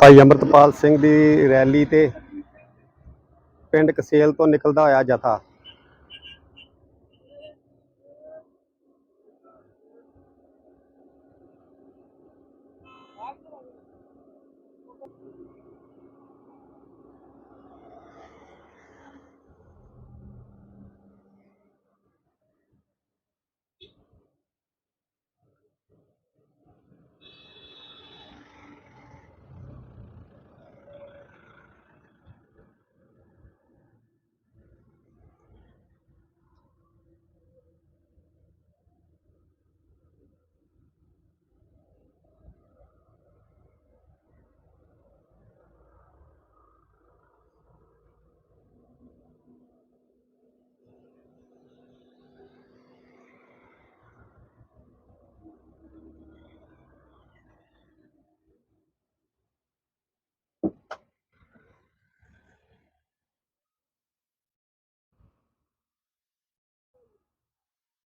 ਭਾਈ ਅਮਰਤਪਾਲ ਸਿੰਘ ਦੀ rally ਤੇ ਪਿੰਡ ਕਸੇਲ ਤੋਂ ਨਿਕਲਦਾ ਹੋਇਆ ਜਥਾ।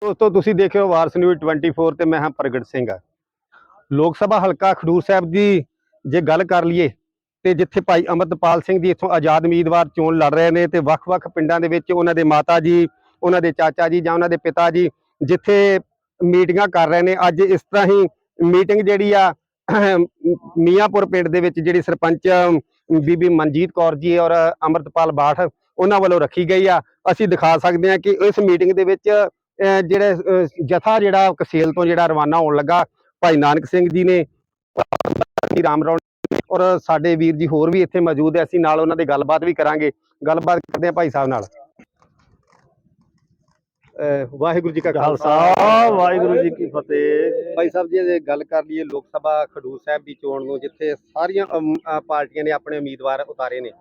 ਦੋਸਤੋ, ਤੁਸੀਂ ਦੇਖ ਰਹੇ ਹੋ ਵਾਰਸ ਨਿਊਜ਼ 24 ਤੇ ਮੈਂ ਹਾਂ ਪ੍ਰਗਟ ਸਿੰਘ। ਲੋਕ ਸਭਾ ਹਲਕਾ ਖਡੂਰ ਸਾਹਿਬ ਦੀ ਜੇ ਗੱਲ ਕਰ ਲਈਏ, ਤੇ ਜਿੱਥੇ ਭਾਈ ਅਮਰਤਪਾਲ ਸਿੰਘ ਜੀ ਇੱਥੋਂ ਆਜ਼ਾਦ ਉਮੀਦਵਾਰ ਚੋਣ ਲੜ ਰਹੇ ਨੇ, ਤੇ ਵੱਖ-ਵੱਖ ਪਿੰਡਾਂ ਦੇ ਵਿੱਚ ਉਹਨਾਂ ਦੇ ਮਾਤਾ ਜੀ, ਉਹਨਾਂ ਦੇ ਚਾਚਾ ਜੀ ਜਾਂ ਉਹਨਾਂ ਦੇ ਪਿਤਾ ਜੀ ਜਿੱਥੇ ਮੀਟਿੰਗਾਂ ਕਰ ਰਹੇ ਨੇ, ਅੱਜ ਇਸ ਤਰ੍ਹਾਂ ਹੀ ਮੀਟਿੰਗ ਜਿਹੜੀ ਆ, ਮੀਆਂਪੁਰ ਪਿੰਡ ਦੇ ਵਿੱਚ ਜਿਹੜੀ ਸਰਪੰਚ ਬੀਬੀ ਮਨਜੀਤ ਕੌਰ ਜੀ ਔਰ ਅਮਰਤਪਾਲ ਬਾਠ ਉਹਨਾਂ ਵੱਲੋਂ ਰੱਖੀ ਗਈ ਆ। ਅਸੀਂ ਦਿਖਾ ਸਕਦੇ ਹਾਂ ਕਿ ਇਸ ਮੀਟਿੰਗ ਦੇ ਵਿੱਚ ਜਿਹੜੇ ਜਥਾ ਜਿਹੜਾ ਕਸੇਲ ਤੋਂ ਜਿਹੜਾ ਰਵਾਨਾ ਹੋਣ ਲੱਗਾ ਭਾਈ ਨਾਨਕ ਸਿੰਘ ਜੀ ਨੇ ਜੀ ਰਾਮ ਰੌਣ ਔਰ ਸਾਡੇ ਵੀਰ ਜੀ ਹੋਰ ਵੀ ਇੱਥੇ ਮੌਜੂਦ ਹੈ ਅਸੀਂ ਨਾਲ ਉਹਨਾਂ ਦੇ ਗੱਲਬਾਤ ਵੀ ਕਰਾਂਗੇ। ਗੱਲਬਾਤ ਕਰਦੇ ਹਾਂ ਭਾਈ ਸਾਹਿਬ ਨਾਲ। ਵਾਹਿਗੁਰੂ ਜੀ ਕਾ ਖਾਲਸਾ। ਵਾਹਿਗੁਰੂ ਜੀ ਕੀ ਫਤਿਹ। ਭਾਈ ਸਾਹਿਬ ਜੀ ਜੇ ਗੱਲ ਕਰ ਲਈਏ ਲੋਕ ਸਭਾ ਖਡੂਰ ਸਾਹਿਬ ਦੀ ਚੋਣ ਨੂੰ ਜਿੱਥੇ ਸਾਰੀਆਂ ਪਾਰਟੀਆਂ ਨੇ ਆਪਣੇ ਉਮੀਦਵਾਰ ਉਤਾਰੇ ਨੇ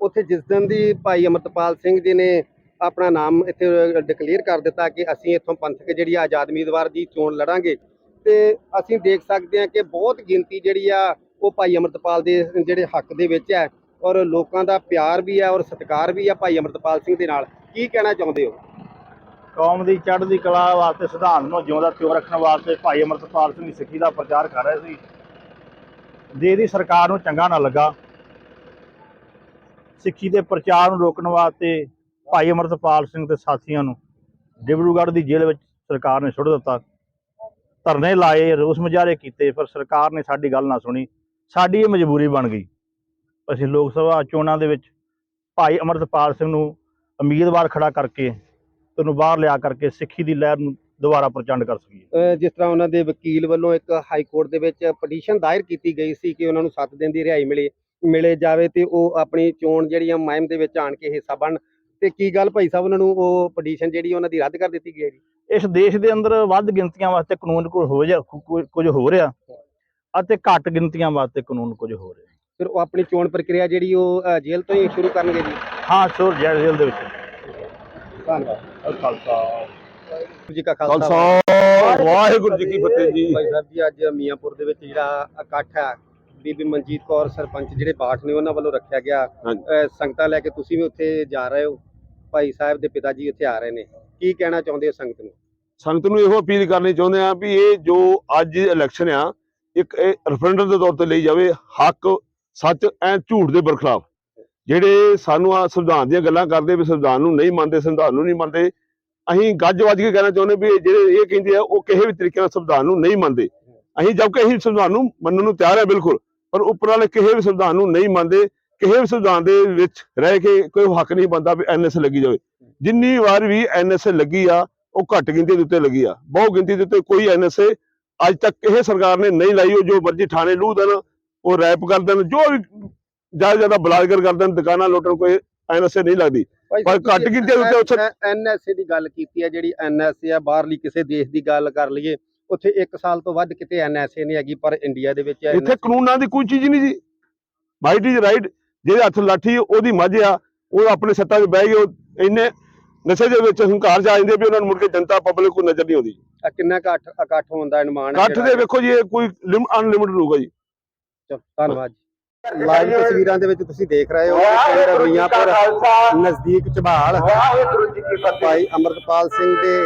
ਉੱਥੇ ਜਿਸ ਦਿਨ ਦੀ ਭਾਈ ਅਮਰਤਪਾਲ ਸਿੰਘ ਜੀ ਨੇ ਆਪਣਾ ਨਾਮ ਇੱਥੇ ਡਿਕਲੇਅਰ ਕਰ ਦਿੱਤਾ ਕਿ ਅਸੀਂ ਇੱਥੋਂ ਪੰਥਕ ਜਿਹੜੀ ਆਜ਼ਾਦ ਉਮੀਦਵਾਰ ਦੀ ਚੋਣ ਲੜਾਂਗੇ। ਤੇ ਅਸੀਂ ਦੇਖ ਸਕਦੇ ਹਾਂ ਕਿ ਬਹੁਤ ਗਿਣਤੀ ਜਿਹੜੀ ਆ, ਉਹ ਭਾਈ ਅਮਰਤਪਾਲ ਦੇ, ਜਿਹੜੇ ਹੱਕ ਦੇ ਵਿੱਚ ਹੈ ਔਰ ਲੋਕਾਂ ਦਾ ਪਿਆਰ ਵੀ ਹੈ ਔਰ ਸਤਿਕਾਰ ਵੀ ਹੈ ਭਾਈ ਅਮਰਤਪਾਲ ਸਿੰਘ ਦੇ ਨਾਲ। ਕੀ ਕਹਿਣਾ ਚਾਹੁੰਦੇ ਹੋ? ਕੌਮ ਦੀ ਚੜ੍ਹਦੀ ਕਲਾ ਵਾਸਤੇ, ਸਿਧਾਂਤ ਨੂੰ ਜਿਉਂਦਾ ਤਿਉ ਰੱਖਣ ਵਾਸਤੇ ਭਾਈ ਅਮਰਤਪਾਲ ਸਿੰਘ ਸਿੱਖੀ ਦਾ ਪ੍ਰਚਾਰ ਕਰ ਰਹੇ ਸੀ। ਜੇ ਦੀ ਸਰਕਾਰ ਨੂੰ ਚੰਗਾ ਨਾ ਲੱਗਾ। ਸਿੱਖੀ ਦੇ ਪ੍ਰਚਾਰ ਨੂੰ ਰੋਕਣ ਵਾਸਤੇ ਭਾਈ ਅਮਰਤਪਾਲ ਸਿੰਘ ਤੇ ਸਾਥੀਆਂ ਨੂੰ ਡਿਬਰੂਗੜ੍ਹ ਦੀ ਜੇਲ੍ਹ ਵਿੱਚ ਸਰਕਾਰ ਨੇ ਸੁੱਟ ਦਿੱਤਾ। ਧਰਨੇ ਲਾਏ, ਰੋਸ ਮੁਜ਼ਾਹਰੇ ਕੀਤੇ, ਪਰ ਸਰਕਾਰ ਨੇ ਸਾਡੀ ਗੱਲ ਨਾ ਸੁਣੀ। ਸਾਡੀ ਇਹ ਮਜਬੂਰੀ ਬਣ ਗਈ। ਅਸੀਂ ਲੋਕ ਸਭਾ ਚੋਣਾਂ ਦੇ ਵਿੱਚ ਭਾਈ ਅਮਰਤਪਾਲ ਸਿੰਘ ਨੂੰ ਉਮੀਦਵਾਰ ਖੜਾ ਕਰਕੇ ਤੈਨੂੰ ਬਾਹਰ ਲਿਆ ਕਰਕੇ ਸਿੱਖੀ ਦੀ ਲਹਿਰ ਨੂੰ ਦੁਬਾਰਾ ਪ੍ਰਚੰਡ ਕਰ ਸਕੀਏ। ਜਿਸ ਤਰ੍ਹਾਂ ਉਹਨਾਂ ਦੇ ਵਕੀਲ ਵੱਲੋਂ ਇੱਕ ਹਾਈ ਕੋਰਟ ਦੇ ਵਿੱਚ ਪਟੀਸ਼ਨ ਦਾਇਰ ਕੀਤੀ ਗਈ ਸੀ ਕਿ ਉਹਨਾਂ ਨੂੰ 7 ਦਿਨ ਦੀ ਰਿਹਾਈ ਮਿਲੇ ਮਿਲੇ ਜਾਵੇ ਤੇ ਉਹ ਆਪਣੀ ਚੋਣ ਜਿਹੜੀ ਆ ਮੁਹਿੰਮ ਦੇ ਵਿੱਚ ਆਣ ਕੇ ਹਿੱਸਾ ਬਣ ਤੇ ਕੀ ਗੱਲ ਭਾਈ ਸਾਹਿਬ ਉਹਨਾਂ ਨੂੰ ਉਹ ਪਟੀਸ਼ਨ ਜਿਹੜੀ ਉਹਨਾਂ ਦੀ ਰੱਦ ਕਰ ਦਿੱਤੀ ਗਈ ਹੈ ਜੀ? ਇਸ ਦੇਸ਼ ਦੇ ਅੰਦਰ ਵੱਧ ਗਿਣਤੀਆਂ ਵਾਸਤੇ ਕਾਨੂੰਨ ਕੁਝ ਹੋ ਜਾ ਕੁਝ ਹੋ ਰਿਹਾ ਅਤੇ ਘੱਟ ਗਿਣਤੀਆਂ ਵਾਸਤੇ ਕਾਨੂੰਨ ਕੁਝ ਹੋ ਰਿਹਾ। ਫਿਰ ਉਹ ਆਪਣੀ ਚੋਣ ਪ੍ਰਕਿਰਿਆ ਜਿਹੜੀ ਉਹ ਜੇਲ੍ਹ ਤੋਂ ਹੀ ਸ਼ੁਰੂ ਕਰਨਗੇ ਜੀ? ਹਾਂ ਸ਼ੋਰ ਜੇਲ੍ਹ ਦੇ ਵਿੱਚ। ਧੰਨਵਾਦ। ਖਾਲਸਾ ਜੀ ਕਾ ਖਾਲਸਾ। ਵਾਹਿਗੁਰੂ ਜੀ ਕੀ ਫਤਿਹ ਜੀ। ਭਾਈ ਸਾਹਿਬ ਜੀ ਅੱਜ ਮੀਆਂਪੁਰ ਦੇ ਵਿੱਚ ਜਿਹੜਾ ਇਕੱਠ ਹੈ ਬੀਬੀ ਮਨਜੀਤ ਕੌਰ ਸਰਪੰਚ ਜਿਹੜੇ ਬਾਠ ਨੇ ਉਹਨਾਂ ਵੱਲੋਂ ਰੱਖਿਆ ਗਿਆ। ਸੰਗਤਾਂ ਲੈ ਕੇ ਤੁਸੀਂ ਵੀ ਉੱਥੇ ਜਾ ਰਹੇ ਹੋ। ਭਾਈ ਸਾਹਿਬ ਦੇ ਪਿਤਾ ਜੀ ਉੱਥੇ ਆ ਰਹੇ ਨੇ। ਕੀ ਕਹਿਣਾ ਚਾਹੁੰਦੇ ਹੋ ਸੰਗਤ ਨੂੰ? ਸੰਗਤ ਨੂੰ ਇਹੋ ਅਪੀਲ ਕਰਨੀ ਚਾਹੁੰਦੇ ਆ ਵੀ ਇਹ ਜੋ ਅੱਜ ਇਲੈਕਸ਼ਨ ਆ, ਇੱਕ ਰੈਫਰੈਂਡਮ ਦੇ ਤੌਰ ਤੇ ਲਈ ਜਾਵੇ, ਹੱਕ, ਸੱਚ ਐ ਝੂਠ ਦੇ ਬਰਖਲਾਫ। ਜਿਹੜੇ ਸਾਨੂੰ ਆ ਸੰਵਿਧਾਨ ਦੀਆਂ ਗੱਲਾਂ ਕਰਦੇ ਵੀ ਸੰਵਿਧਾਨ ਨੂੰ ਨਹੀਂ ਮੰਨਦੇ, ਸੰਵਿਧਾਨ ਨੂੰ ਨਹੀਂ ਮੰਨਦੇ, ਅਸੀਂ ਗੱਜ ਵੱਜ ਕੇ ਕਹਿਣਾ ਚਾਹੁੰਦੇ ਵੀ ਜਿਹੜੇ ਇਹ ਕਹਿੰਦੇ ਆ, ਉਹ ਕਿਸੇ ਵੀ ਤਰੀਕੇ ਨਾਲ ਸੰਵਿਧਾਨ ਨੂੰ ਨਹੀਂ ਮੰਨਦੇ। ਅਸੀਂ ਜਦਕਿ ਅਸੀਂ ਸੰਵਿਧਾਨ ਨੂੰ ਮੰਨਣ ਨੂੰ ਤਿਆਰ ਹੈ ਬਿਲਕੁਲ, ਪਰ ਉੱਪਰ ਵਾਲੇ ਕਿਸੇ ਵੀ ਸੰਵਿਧਾਨ ਨੂੰ ਨਹੀਂ ਮੰਨਦੇ ਕਿਸੇ ਵੀ ਸੰਵਿਧਾਨ ਦੇ ਵਿੱਚ ਰਹਿ ਕੇ ਕੋਈ ਹੱਕ ਨਹੀਂ ਬੰਦਾ ਵੀ ਐਨਐਸ ਲੱਗੀ ਜਾਵੇ। ਜਿੰਨੀ ਵਾਰ ਵੀ ਐਨਐਸ ਲੱਗੀ ਆ ਉਹ ਘੱਟ ਗਿਣਤੀ ਦੇ ਉੱਤੇ ਲੱਗੀ ਆ। ਬਹੁ ਗਿਣਤੀ ਦੇ ਉੱਤੇ ਕੋਈ ਐਨਐਸਏ ਅੱਜ ਤੱਕ ਕਿਸੇ ਸਰਕਾਰ ਨੇ ਨਹੀਂ ਲਾਈ ਉਹ ਜੋ ਮਰਜ਼ੀ ਥਾਣੇ ਲੂ ਦੇਣ ਉਹ ਰੈਪ ਕਰ ਦੇਣ ਜੋ ਵੀ ਜ਼ਿਆਦਾ ਜ਼ਿਆਦਾ ਬਲਾਤਕਾਰ ਕਰ ਦੇਣ ਦੁਕਾਨਾਂ ਲੁੱਟਣ ਕੋਈ ਐਨਐਸਏ ਨਹੀਂ ਲੱਗਦੀ। ਪਰ ਘੱਟ ਗਿਣਤੀ ਦੇ ਉੱਤੇ ਉੱਥੇ- ਐਨਐਸਏ ਦੀ ਗੱਲ ਕੀਤੀ ਹੈ ਜਿਹੜੀ ਐਨਐਸਏ ਆ ਬਾਹਰਲੀ ਕਿਸੇ ਦੇਸ਼ ਦੀ ਗੱਲ ਕਰ ਲਈਏ ਉੱਥੇ 1 ਸਾਲ ਤੋਂ ਵੱਧ ਕਿਤੇ ਐਨਐਸਏ ਨਹੀਂ ਹੈਗੀ ਪਰ ਇੰਡੀਆ ਦੇ ਵਿੱਚ ਇੱਥੇ ਕਾਨੂੰਨਾਂ ਦੀ ਕੋਈ ਚੀਜ਼ ਨਹੀਂ ਜੀ। ਰਾਈਟ ਇਜ਼ ਰਾਈਟ ਜਿਹਦੇ ਹੱਥ ਲਾਠੀ ਉਹਦੀ ਮੱਝ ਆ ਉਹ ਆਪਣੇ ਸੱਤਾ 'ਚ ਬਹਿ ਗਏ ਇੰਨੇ ਨਸ਼ੇ ਦੇ ਵਿੱਚ ਹੰਕਾਰ ਜਾ ਜਾਂਦੇ ਵੀ ਉਹਨਾਂ ਨੂੰ ਮੁੜ ਕੇ ਜਨਤਾ ਪਬਲਿਕ ਕੋਈ ਨਜ਼ਰ ਨਹੀਂ ਆਉਂਦੀ। ਅ, ਕਿੰਨਾ ਘੱਟ ਇਕੱਠ ਹੋਣ ਦਾ ਅਨੁਮਾਨ ਇਕੱਠ ਦੇ ਵੇਖੋ ਜੀ ਇਹ ਕੋਈ ਅਨਲਿਮਿਟਡ ਹੋਊਗਾ ਜੀ। ਚਲੋ, ਧੰਨਵਾਦ ਜੀ। ਲਾਈਵ ਤਸਵੀਰਾਂ ਦੇ ਵਿੱਚ ਤੁਸੀਂ ਦੇਖ ਰਹੇ ਹੋ ਕਿ ਪਿੰਡ ਮੀਆਂਪੁਰ ਨਜ਼ਦੀਕ ਝਬਾਲ ਭਾਈ ਅਮਰਤਪਾਲ ਸਿੰਘ ਦੇ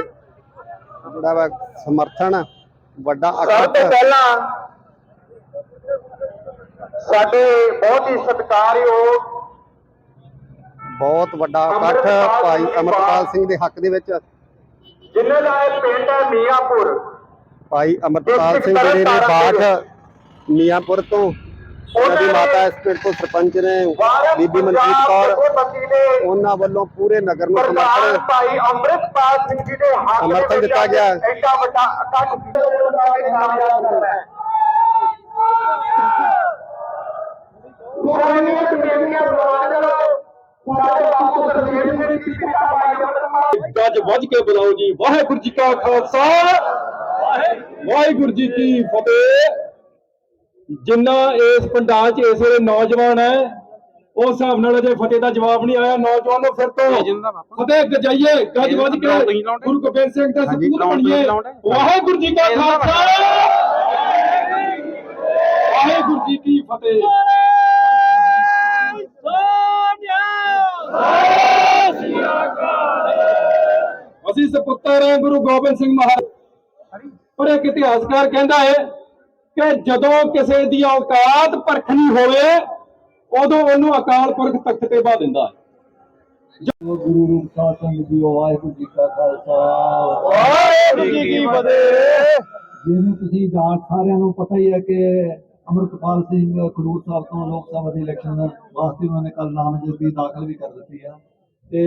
ਜਿਹੜਾ ਵਾ ਸਮਰਥਨ ਵੱਡਾ ਇਕੱਠ। ਸਾਡੇ ਬਹੁਤ ਹੀ ਸਤਿਕਾਰਯੋਗ ਬਹੁਤ ਵੱਡਾ ਇਕੱਠ ਭਾਈ ਅਮਰਪਾਲ ਸਿੰਘ ਦੇ ਹੱਕ ਦੇ ਵਿੱਚ। ਜਿਨ੍ਹਾਂ ਦਾ ਇਹ ਪਿੰਡ ਹੈ ਮੀਆਂਪੁਰ। ਭਾਈ ਅਮਰਪਾਲ ਸਿੰਘ ਜਿਹੜੇ ਨੇ ਬਾਠ ਮੀਆਂਪੁਰ ਤੋਂ ਉਹਨਾਂ ਦੀ ਮਾਤਾ ਇਸ ਪਿੰਡ ਤੋਂ ਸਰਪੰਚ ਨੇ ਬੀਬੀ ਮਨਜੀਤ ਕੌਰ। ਉਹਨਾਂ ਵੱਲੋਂ ਪੂਰੇ ਨਗਰ ਨੂੰ ਸਮਰਥਨ ਭਾਈ ਅੰਮ੍ਰਿਤਪਾਲ ਸਿੰਘ ਜੀ ਦੇ ਹੱਕ ਵਿੱਚ ਦਿੱਤਾ ਗਿਆ। ਐਡਾ ਵੱਡਾ ਇਕੱਠ ਕਾਮਯਾਬ ਕਰਨਾ ਹੈ ਪੁਰਾਣੀਆਂ ਕਮੇਟੀਆਂ ਬਣਾ ਕਰੋ ਸਾਡੇ ਬਾਪੂ ਸਰਦੇਵ ਸਿੰਘ ਜੀ ਪਿਤਾ ਭਾਈ ਅੰਮ੍ਰਿਤਪਾਲ ਗੱਜ ਵੱਜ ਕੇ ਬੁਲਾਓ ਜੀ। ਵਾਹਿਗੁਰੂ ਜੀ ਕਾ ਖਾਲਸਾ। ਵਾਹਿਗੁਰੂ ਜੀ ਕੀ ਫਤਿਹ। ਜਿੰਨਾ ਇਸ ਪਿੰਡਾਂ 'ਚ ਇਸ ਵੇਲੇ ਨੌਜਵਾਨ ਹੈ ਉਸ ਹਿਸਾਬ ਨਾਲ ਅਜੇ ਫਤਿਹ ਦਾ ਜਵਾਬ ਨਹੀਂ ਆਇਆ। ਨੌਜਵਾਨੋ ਫਿਰ ਤੋਂ ਫਤਿਹ ਗਜਾਈਏ ਗੱਜ ਵੱਜ ਕੇ ਗੁਰੂ ਗੋਬਿੰਦ ਸਿੰਘ ਦੇ ਸਪੂਤ ਬਣੀਏ। ਵਾਹਿਗੁਰੂ ਜੀ ਕਾ ਖਾਲਸਾ। ਵਾਹਿਗੁਰੂ ਜੀ ਕੀ ਫਤਿਹ। ਅਸੀਂ ਸਪੁੱਤਰ ਹਾਂ ਗੁਰੂ ਗੋਬਿੰਦ ਸਿੰਘ ਮਹਾਰਾਜ। ਪਰ ਇੱਕ ਇਤਿਹਾਸਕਾਰ ਕਹਿੰਦਾ ਹੈ ਕਿ ਜਦੋਂ ਕਿਸੇ ਦੀ ਔਕਾਤ ਪਰਖਣੀ ਹੋਵੇ ਉਦੋਂ ਉਹਨੂੰ ਅਕਾਲ ਪੁਰਖ ਤਖਤ ਤੇ ਬਾ ਦਿੰਦਾ ਹੈ। ਗੁਰੂ ਰੂਪ ਸਾਧਨ ਜੀ ਵਾਹਿਗੁਰੂ ਜੀ ਕਾ ਖਾਲਸਾ। ਵਾਹਿਗੁਰੂ ਜੀ ਕੀ ਫਤਿਹ। ਜਿਵੇਂ ਤੁਸੀਂ ਜਾਣ ਸਾਰਿਆਂ ਨੂੰ ਪਤਾ ਹੀ ਹੈ ਕਿ ਅਮਰਤਪਾਲ ਸਿੰਘ ਖਡੂਰ ਸਾਹਿਬ ਤੋਂ ਲੋਕ ਸਭਾ ਦੇ ਇਲੈਕਸ਼ਨ ਵਾਸਤੇ ਉਹਨਾਂ ਨੇ ਕੱਲ ਨਾਮਜ਼ਦਗੀ ਦਾਖਲ ਵੀ ਕਰ ਦਿੱਤੀ ਆ। ਤੇ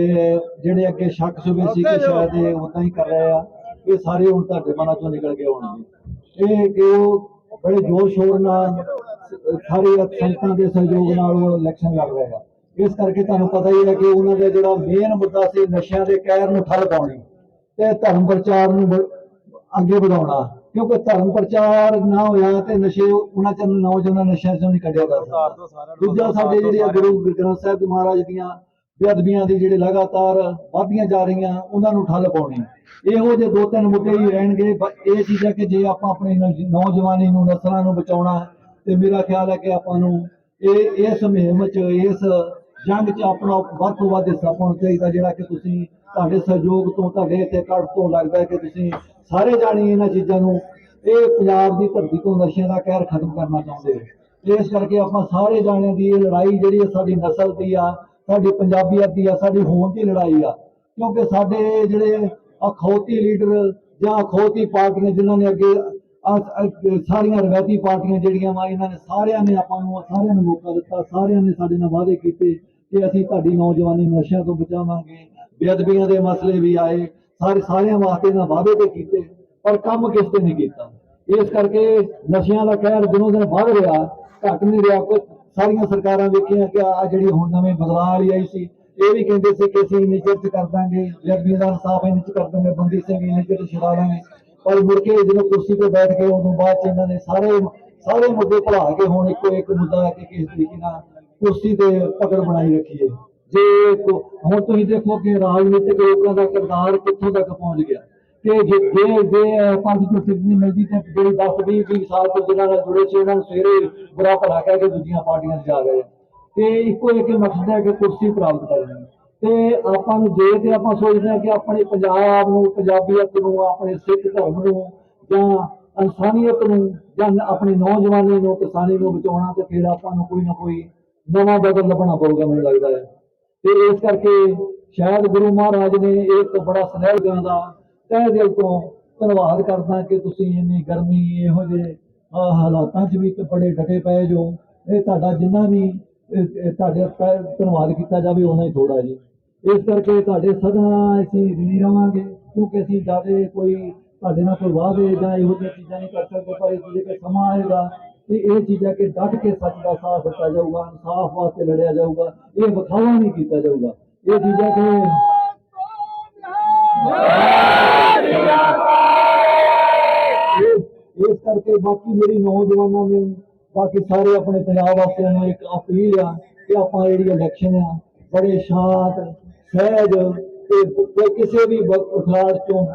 ਜਿਹੜੇ ਅੱਗੇ ਸ਼ੱਕ ਸੁਬੇ ਸੀ ਕਿ ਸ਼ਾਇਦ ਇਹ ਉਦਾਂ ਹੀ ਕਰ ਰਹੇ ਆ ਇਹ ਸਾਰੇ ਹੁਣ ਤੁਹਾਡੇ ਮਨਾਂ ਚੋਂ ਨਿਕਲ ਕੇ ਆਉਣਗੇ। ਇਹ ਕਿ ਉਹ ਬੜੇ ਜ਼ੋਰ ਸ਼ੋਰ ਨਾਲ ਸਾਰੇ ਸੰਤਾਂ ਦੇ ਸਹਿਯੋਗ ਨਾਲ ਉਹ ਇਲੈਕਸ਼ਨ ਲੜ ਰਹੇ ਆ। ਇਸ ਕਰਕੇ ਤੁਹਾਨੂੰ ਪਤਾ ਹੀ ਹੈ ਕਿ ਉਹਨਾਂ ਦਾ ਜਿਹੜਾ ਮੇਨ ਮੁੱਦਾ ਸੀ ਨਸ਼ਿਆਂ ਦੇ ਕਹਿਰ ਨੂੰ ਠੱਲ ਪਾਉਣੀ ਤੇ ਧਰਮ ਪ੍ਰਚਾਰ ਨੂੰ ਅੱਗੇ ਵਧਾਉਣਾ। ਕਿਉਂਕਿ ਧਰਮ ਪ੍ਰਚਾਰ ਨਾ ਹੋਇਆ ਤੇ ਨਸ਼ੇ ਉਹਨਾਂ ਚਿਰ ਨੌਜਵਾਨਾਂ ਨਸ਼ਿਆਂ ਚੋਂ ਨਹੀਂ ਕੱਢਿਆ ਜਾ ਸਕਦਾ ਦੂਜਾ ਸਾਡੇ ਜਿਹੜੇ ਗੁਰੂ ਗ੍ਰੰਥ ਸਾਹਿਬ ਜੀ ਮਹਾਰਾਜ ਦੀਆਂ ਬੇਅਦਬੀਆਂ ਦੀ ਜਿਹੜੇ ਲਗਾਤਾਰ ਵਧਦੀਆਂ ਜਾ ਰਹੀਆਂ, ਉਹਨਾਂ ਨੂੰ ਠੱਲ ਪਾਉਣੀ। ਇਹੋ ਜਿਹੇ ਦੋ ਤਿੰਨ ਮੁੱਦੇ ਹੀ ਰਹਿਣਗੇ। ਬ- ਇਹ ਚੀਜ਼ ਹੈ ਕਿ ਜੇ ਆਪਾਂ ਆਪਣੀ ਨੌਜਵਾਨੀ ਨੂੰ, ਨਸਲਾਂ ਨੂੰ ਬਚਾਉਣਾ, ਤੇ ਮੇਰਾ ਖਿਆਲ ਹੈ ਕਿ ਆਪਾਂ ਨੂੰ ਇਹ, ਇਸ ਮੁਹਿੰਮ 'ਚ, ਇਸ ਜੰਗ 'ਚ ਆਪਣਾ ਵੱਧ ਤੋਂ ਵੱਧ ਹਿੱਸਾ ਪਾਉਣਾ ਚਾਹੀਦਾ, ਜਿਹੜਾ ਕਿ ਤੁਸੀਂ ਤੁਹਾਡੇ ਸਹਿਯੋਗ ਤੋਂ, ਤੁਹਾਡੇ ਇੱਥੇ ਕੱਢ ਤੋਂ ਲੱਗਦਾ ਕਿ ਤੁਸੀਂ ਸਾਰੇ ਜਾਣੀ ਇਹਨਾਂ ਚੀਜ਼ਾਂ ਨੂੰ, ਇਹ ਪੰਜਾਬ ਦੀ ਧਰਤੀ ਤੋਂ ਨਸ਼ਿਆਂ ਦਾ ਕਹਿਰ ਖਤਮ ਕਰਨਾ ਚਾਹੁੰਦੇ ਹੋ। ਇਸ ਕਰਕੇ ਆਪਾਂ ਸਾਰੇ ਜਾਣਿਆਂ ਦੀ ਇਹ ਲੜਾਈ ਜਿਹੜੀ ਹੈ ਸਾਡੀ ਨਸਲ ਦੀ ਆ ਸਾਡੀ ਪੰਜਾਬੀਅਤ ਦੀ ਆ, ਸਾਡੀ ਹੋਂਦ ਦੀ ਲੜਾਈ ਆ। ਕਿਉਂਕਿ ਸਾਡੇ ਜਿਹੜੇ ਅਖੌਤੀ ਲੀਡਰ ਜਾਂ ਅਖੌਤੀ ਪਾਰਟੀਆਂ ਜਿਨ੍ਹਾਂ ਨੇ ਅੱਗੇ ਸਾਰੀਆਂ ਰਵਾਇਤੀ ਪਾਰਟੀਆਂ ਜਿਹੜੀਆਂ ਵਾ, ਇਹਨਾਂ ਨੇ ਸਾਰਿਆਂ ਨੇ ਆਪਾਂ ਨੂੰ, ਸਾਰਿਆਂ ਨੂੰ ਮੌਕਾ ਦਿੱਤਾ, ਸਾਰਿਆਂ ਨੇ ਸਾਡੇ ਨਾਲ ਵਾਅਦੇ ਕੀਤੇ ਕਿ ਅਸੀਂ ਤੁਹਾਡੀ ਨੌਜਵਾਨੀ ਨਸ਼ਿਆਂ ਤੋਂ ਬਚਾਵਾਂਗੇ, ਬੇਅਦਬੀਆਂ ਦੇ ਮਸਲੇ ਵੀ ਆਏ, ਸਾਰੇ ਸਾਰਿਆਂ ਵਾਸਤੇ ਨਾ ਵਾਅਦੇ ਤੇ ਕੀਤੇ, ਪਰ ਕੰਮ ਕਿਸ ਤੇ ਨਹੀਂ ਕੀਤਾ। ਇਸ ਕਰਕੇ ਨਸ਼ਿਆਂ ਦਾ ਕਹਿਰ ਦਿਨੋਂ ਦਿਨ ਵੱਧ ਰਿਹਾ, ਘਟ ਨਹੀਂ ਰਿਹਾ ਕੋਈ ਸਾਰੀਆਂ ਸਰਕਾਰਾਂ ਵੇਖੀਆਂ ਕਿ ਆ ਜਿਹੜੀ ਹੁਣ ਨਵੇਂ ਬਦਲਾਅ ਵਾਲੀ ਆਈ ਸੀ, ਇਹ ਵੀ ਕਹਿੰਦੇ ਸੀ ਕਿ ਅਸੀਂ ਨਿਚਰ ਚ ਕਰ ਦਾਂਗੇ ਜਰਬੀ ਦਾ ਇਨਸਾਫ ਇੰਨੇ ਚ ਕਰ ਦਾਂਗੇ ਬੰਦੀ ਸਿੰਘ ਇੰਨੇ ਛੁਡਾ ਦਾਂਗੇ ਪਰ ਮੁੜ ਕੇ ਜਦੋਂ ਕੁਰਸੀ ਤੇ ਬੈਠ ਕੇ ਉਦੋਂ ਬਾਅਦ ਚ ਇਹਨਾਂ ਨੇ ਸਾਰੇ ਸਾਰੇ ਮੁੱਦੇ ਭੁਲਾ ਕੇ ਹੁਣ ਇੱਕੋ ਇੱਕ ਮੁੱਦਾ ਹੈ ਕਿ ਕਿਸ ਤਰੀਕੇ ਨਾਲ ਕੁਰਸੀ ਤੇ ਪਕੜ ਬਣਾਈ ਰੱਖੀਏ। ਜੇ ਹੁਣ ਤੁਸੀਂ ਦੇਖੋ ਕਿ ਰਾਜਨੀਤਿਕ ਲੋਕਾਂ ਦਾ ਕਿਰਦਾਰ ਕਿੱਥੋਂ ਤੱਕ ਪਹੁੰਚ ਗਿਆ? ਕਿ ਜੇ ਜੇ ਜੇ ਪੰਜ ਤੋਂ ਸਿੱਧੀ ਮਿਲਦੀ ਤੇ ਜਿਹੜੀ 10 20 20 ਸਾਲ ਤੋਂ ਜਿਹਨਾਂ ਨਾਲ ਜੁੜੇ ਸੀ, ਉਹਨਾਂ ਨੂੰ ਸਵੇਰੇ ਬੁਰਾ ਭਲਾ ਕਹਿ ਕੇ ਦੂਜੀਆਂ ਪਾਰਟੀਆਂ 'ਚ ਜਾ ਰਹੇ ਤੇ ਇੱਕੋ ਇੱਕ ਮਕਸਦ ਹੈ ਕਿ ਕੁਰਸੀ ਪ੍ਰਾਪਤ ਕਰਨੀ। ਤੇ ਆਪਾਂ ਨੂੰ ਜੇ ਤੇ ਆਪਾਂ ਸੋਚਦੇ ਹਾਂ ਕਿ ਆਪਣੇ ਪੰਜਾਬ ਨੂੰ, ਪੰਜਾਬੀਅਤ ਨੂੰ, ਆਪਣੇ ਸਿੱਖ ਧਰਮ ਨੂੰ, ਜਾਂ ਇਨਸਾਨੀਅਤ ਨੂੰ, ਜਾਂ ਆਪਣੇ ਨੌਜਵਾਨੀ ਨੂੰ, ਕਿਸਾਨੀ ਨੂੰ ਬਚਾਉਣਾ ਤੇ ਫਿਰ ਆਪਾਂ ਨੂੰ ਕੋਈ ਨਾ ਕੋਈ ਨਵਾਂ ਬਦਲ ਲੱਭਣਾ ਪਊਗਾ ਮੈਨੂੰ ਲੱਗਦਾ ਹੈ। ਤੇ ਇਸ ਕਰਕੇ ਸ਼ਾਇਦ ਗੁਰੂ ਮਹਾਰਾਜ ਨੇ ਇੱਕ ਬੜਾ ਸੁਨਹਿਰਾ ਦਾ ਤਹਿ ਦਿਲ ਤੋਂ ਧੰਨਵਾਦ ਕਰਦਾ ਕਿ ਤੁਸੀਂ ਇੰਨੀ ਗਰਮੀ, ਇਹੋ ਜਿਹੇ ਹਾਲਾਤਾਂ 'ਚ ਵੀ ਬੜੇ ਡਟੇ ਪਏ ਜੋ ਇਹ ਤੁਹਾਡਾ ਜਿੰਨਾ ਵੀ ਤੁਹਾਡੇ ਧੰਨਵਾਦ ਕੀਤਾ ਜਾਵੇ ਉਹਨਾਂ ਹੀ ਥੋੜਾ ਜੀ। ਇਸ ਕਰਕੇ ਤੁਹਾਡੇ ਸਦਾ ਅਸੀਂ ਰੀ ਰਵਾਂਗੇ ਕਿਉਂਕਿ ਅਸੀਂ ਜ਼ਿਆਦਾ ਕੋਈ ਤੁਹਾਡੇ ਨਾਲ ਕੋਈ ਵਾਅਦੇ ਜਾਂ ਇਹੋ ਜਿਹੀਆਂ ਚੀਜ਼ਾਂ ਨਹੀਂ ਕਰ ਸਕਦੇ, ਪਰ ਇਸ ਲਈ ਸਮਾਂ ਆਏਗਾ ਤੇ ਇਹ ਚੀਜ਼ਾਂ ਕਿ ਡਟ ਕੇ ਸੱਚ ਦਾ ਸਾਥ ਦਿੱਤਾ ਜਾਊਗਾ, ਇਨਸਾਫ ਵਾਸਤੇ ਲੜਿਆ ਜਾਊਗਾ, ਇਹ ਵਿਖਾਵਾ ਨਹੀਂ ਕੀਤਾ ਜਾਊਗਾ। ਇਹ ਚੀਜ਼ਾਂ ਕਿ ਇਸ ਇਸ ਕਰਕੇ ਬਾਕੀ ਮੇਰੀ ਨੌਜਵਾਨਾਂ ਨੂੰ, ਬਾਕੀ ਸਾਰੇ ਆਪਣੇ ਪੰਜਾਬ ਵਾਸੀਆਂ ਨੂੰ ਇੱਕ ਅਪੀਲ ਆ ਕਿ ਆਪਾਂ ਜਿਹੜੀ ਇਲੈਕਸ਼ਨ ਆ, ਬੜੇ ਸ਼ਾਂਤ, ਸਹਿਜ ਤੇ ਤੇ ਕਿਸੇ ਵੀ ਉਖਾੜ ਤੋਂ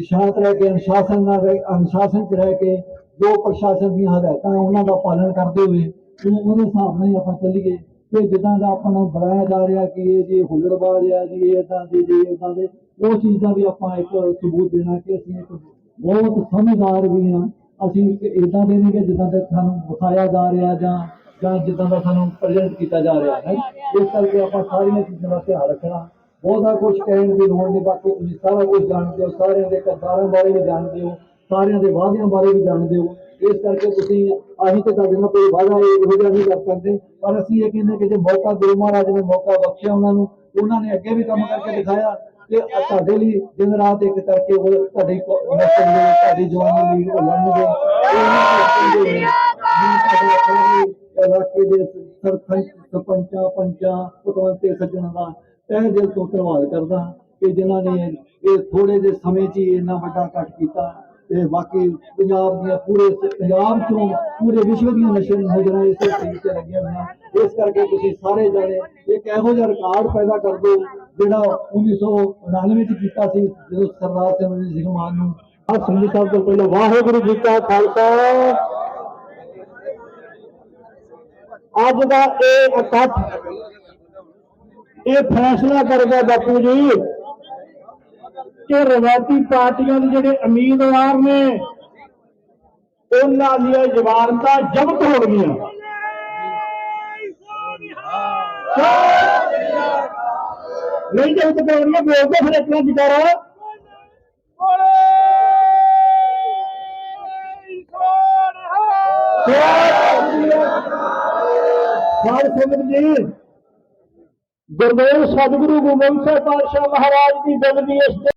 ਸ਼ਾਂਤ ਰਹਿ ਕੇ, ਅਨੁਸ਼ਾਸਨ ਨਾਲ ਰਹਿ, ਅਨੁਸ਼ਾਸਨ ਚ ਰਹਿ ਕੇ ਜੋ ਪ੍ਰਸ਼ਾਸਨ ਦੀਆਂ ਹਦਾਇਤਾਂ ਉਹਨਾਂ ਦਾ ਪਾਲਣ ਕਰਦੇ ਹੋਏ ਉਹ ਉਹਦੇ ਹਿਸਾਬ ਨਾਲ ਹੀ ਆਪਾਂ ਚੱਲੀਏ। ਕਿ ਜਿੱਦਾਂ ਦਾ ਆਪਾਂ ਨੂੰ ਬਣਾਇਆ ਜਾ ਰਿਹਾ ਕਿ ਇਹ ਜੀ ਹੁੱਲੜਬਾਜ਼ ਆ ਜੀ, ਇਹ ਇਦਾਂ ਦੇ ਜੀ ਇਦਾਂ ਦੇ, ਉਹ ਚੀਜ਼ ਦਾ ਵੀ ਆਪਾਂ ਇੱਕ ਸਬੂਤ ਦੇਣਾ ਕਿ ਅਸੀਂ ਇੱਕ ਬਹੁਤ ਸਮਝਦਾਰ ਵੀ ਹਾਂ। ਅਸੀਂ ਇਦਾਂ ਦੇ ਨਹੀਂ ਕਿ ਜਿੱਦਾਂ ਦਾ ਸਾਨੂੰ ਵਿਖਾਇਆ ਜਾ ਰਿਹਾ ਜਾਂ ਜਾਂ ਜਿੱਦਾਂ ਦਾ ਸਾਨੂੰ ਪ੍ਰੈਜ਼ੈਂਟ ਕੀਤਾ ਜਾ ਰਿਹਾ ਹੈ ਇਸ ਕਰਕੇ ਆਪਾਂ ਸਾਰੀਆਂ ਚੀਜ਼ਾਂ ਦਾ ਧਿਆਨ ਰੱਖਣਾ। ਬਹੁਤਾ ਕੁਝ ਕਹਿਣ ਦੀ ਲੋੜ ਨਹੀਂ, ਬਾਕੀ ਤੁਸੀਂ ਸਾਰਾ ਕੁਝ ਜਾਣਦੇ ਹੋ, ਸਾਰਿਆਂ ਦੇ ਕਰਤਾਰਾਂ ਬਾਰੇ ਵੀ ਜਾਣਦੇ ਹੋ, ਸਾਰਿਆਂ ਦੇ ਵਾਅਦਿਆਂ ਬਾਰੇ ਵੀ ਜਾਣਦੇ ਹੋ। ਇਸ ਕਰਕੇ ਤੁਸੀਂ ਅਸੀਂ ਤੇ ਤੁਹਾਡੇ ਨਾਲ ਕੋਈ ਵਾਅਦਾ ਇਹੋ ਜਿਹਾ ਨਹੀਂ ਕਰ ਸਕਦੇ। ਪਰ ਅਸੀਂ ਇਹ ਕਹਿੰਦੇ ਕਿ ਜੇ ਮੌਕਾ ਗੁਰੂ ਮਹਾਰਾਜ ਨੇ ਮੌਕਾ ਬਖਸ਼ਿਆ ਉਹਨਾਂ ਨੂੰ, ਉਹਨਾਂ ਨੇ ਅੱਗੇ ਵੀ ਕੰਮ ਕਰਕੇ ਦਿਖਾਇਆ ਤੇ ਤੁਹਾਡੇ ਲਈ ਦਿਨ ਰਾਤ ਇੱਕ ਕਰਕੇ ਉਹ ਤੁਹਾਡੀ ਨਸਲ ਦੇ ਤੁਹਾਡੀ ਜਵਾਨੀ ਲਈ ਉਹ ਲੜਨਗੇ ਇਲਾਕੇ ਦੇ ਸਰਪੰਚ, ਸਰਪੰਚਾਂ, ਪੰਚਾਂ ਪਤਵੰਤੇ ਸੱਜਣਾਂ ਦਾ ਤਹਿ ਦਿਲ ਤੋਂ ਧੰਨਵਾਦ ਕਰਦਾ ਕਿ ਜਿਨ੍ਹਾਂ ਨੇ ਇਹ ਥੋੜੇ ਜਿਹੇ ਸਮੇਂ 'ਚ ਹੀ ਇੰਨਾ ਵੱਡਾ ਇਕੱਠ ਕੀਤਾ। ਤੇ ਬਾਕੀ ਪੰਜਾਬ ਦੀਆਂ ਪੂਰੇ ਪੰਜਾਬ ਚੋਂ ਪੂਰੇ ਵਿਸ਼ਵ ਦੀਆਂ ਨਸ਼ਰ ਨਜ਼ਰਾਂ ਇਸੇ ਚੀਜ਼ ਤੇ ਲੱਗੀਆਂ ਹੋਈਆਂ ਇਸ ਕਰਕੇ ਤੁਸੀਂ ਸਾਰੇ ਜਣੇ ਇੱਕ ਇਹੋ ਜਿਹਾ ਰਿਕਾਰਡ ਪੈਦਾ ਕਰ ਦਿਓ ਜਿਹੜਾ 1999 ਚ ਕੀਤਾ ਸੀ, ਜਦੋਂ ਸਰਦਾਰ ਸਿਮਰਨ ਸਿੰਘ ਮਾਨ ਨੂੰ ਆ ਸੰਜੀ ਸਾਹਿਬ ਤੋਂ ਪਹਿਲਾਂ ਵਾਹਿਗੁਰੂ ਜੀ ਕਾ ਖਾਲਸਾ। ਅੱਜ ਦਾ ਇਹ ਇਕੱਠ, ਇਹ ਫੈਸਲਾ ਕਰ ਗਿਆ ਬਾਪੂ ਜੀ। ਕਿ ਰਵਾਇਤੀ ਪਾਰਟੀਆਂ ਦੇ ਜਿਹੜੇ ਉਮੀਦਵਾਰ ਨੇ, ਉਹਨਾਂ ਦੀਆਂ ਜ਼ਮਾਨਤਾਂ ਜ਼ਬਤ ਹੋ ਗਈਆਂ। ਨਹੀਂ ਜ਼ਬਤ ਕਰਨੀਆਂ ਬੋਲਦੇ ਫਿਰ ਇਤਨਾ ਜਕਾਰਾ ਸਾਧ ਸੰਗਤ ਜੀ ਗੁਰਦੇਵ ਸਤਿਗੁਰੂ ਗੋਬਿੰਦ ਸਾਹਿਬ ਪਾਤਸ਼ਾਹ ਮਹਾਰਾਜ ਦੀ ਬੇਨਤੀ ਇਸ